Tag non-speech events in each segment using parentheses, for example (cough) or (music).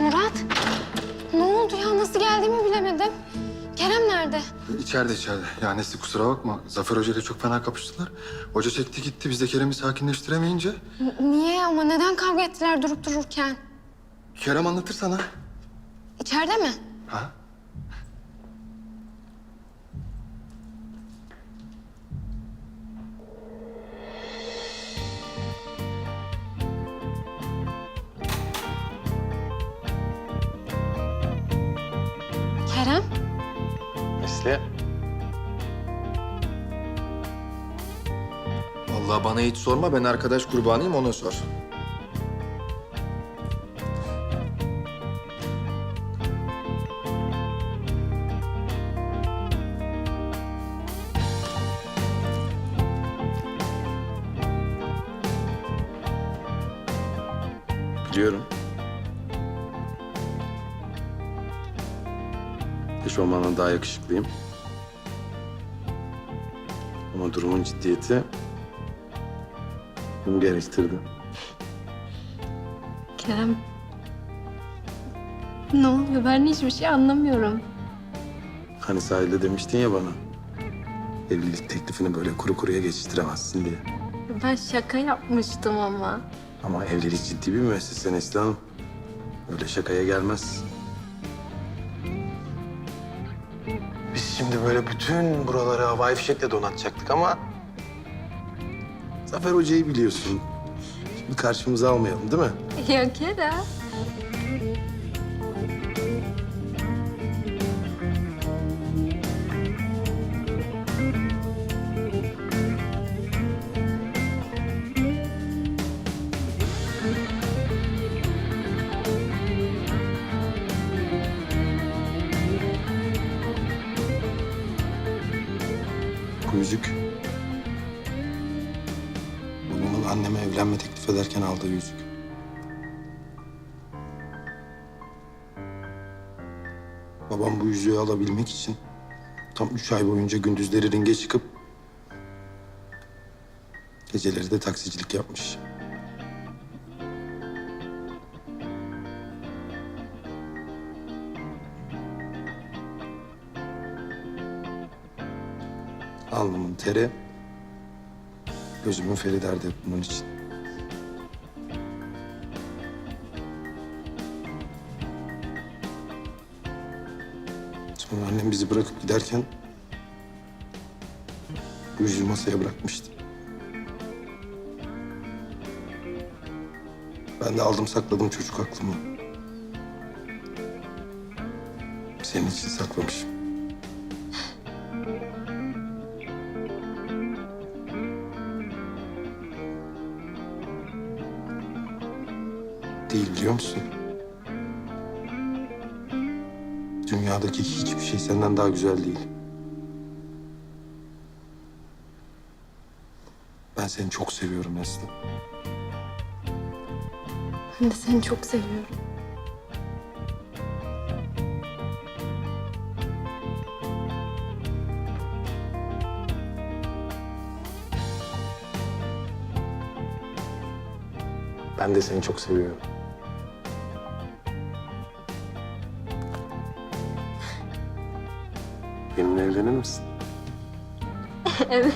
Murat, ne oldu ya? Nasıl geldiğimi bilemedim. Kerem nerede? İçeride içeride. Ya Nesli kusura bakma. Zafer Hoca ile çok fena kapıştılar. Hoca çekti gitti. Biz de Kerem'i sakinleştiremeyince. N- niye ama neden kavga ettiler durup dururken? Kerem anlatır sana. İçeride mi? Ha? Kerem? Nesli. Vallahi bana hiç sorma ben arkadaş kurbanıyım ona sor. Eşofmandan daha yakışıklıyım. Ama durumun ciddiyeti bunu gerektirdi. Kerem. Ne oluyor? Ben hiçbir şey anlamıyorum. Hani sahilde demiştin ya bana. Evlilik teklifini böyle kuru kuruya geçiştiremezsin diye. Ben şaka yapmıştım ama. Ama evlilik ciddi bir müessese Nesli Hanım. Öyle şakaya gelmez. Biz şimdi böyle bütün buraları havai fişekle donatacaktık ama... Zafer Hoca'yı biliyorsun. Şimdi karşımıza almayalım değil mi? Ya Kerem? Yüzük... Babamın anneme evlenme teklif ederken aldığı yüzük. Babam bu yüzüğü alabilmek için tam üç ay boyunca gündüzleri ringe çıkıp geceleri de taksicilik yapmış. Alnımın teri, gözümün feri derdi hep bunun için. Sonra annem bizi bırakıp giderken bu yüzüğü masaya bırakmıştı. Ben de aldım sakladım çocuk aklımı. Senin için saklamışım. Değil biliyor musun? Dünyadaki hiçbir şey senden daha güzel değil. Ben seni çok seviyorum Nesli. Ben de seni çok seviyorum. Ben de seni çok seviyorum. Benimle evlenir misin? (laughs) evet.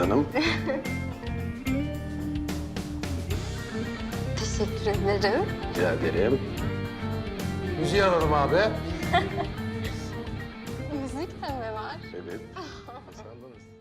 Hanım. (laughs) Teşekkür ederim. Rica ederim. Müziği alalım abi. (laughs) Müzik de mi var? Evet. Sandınız. (laughs)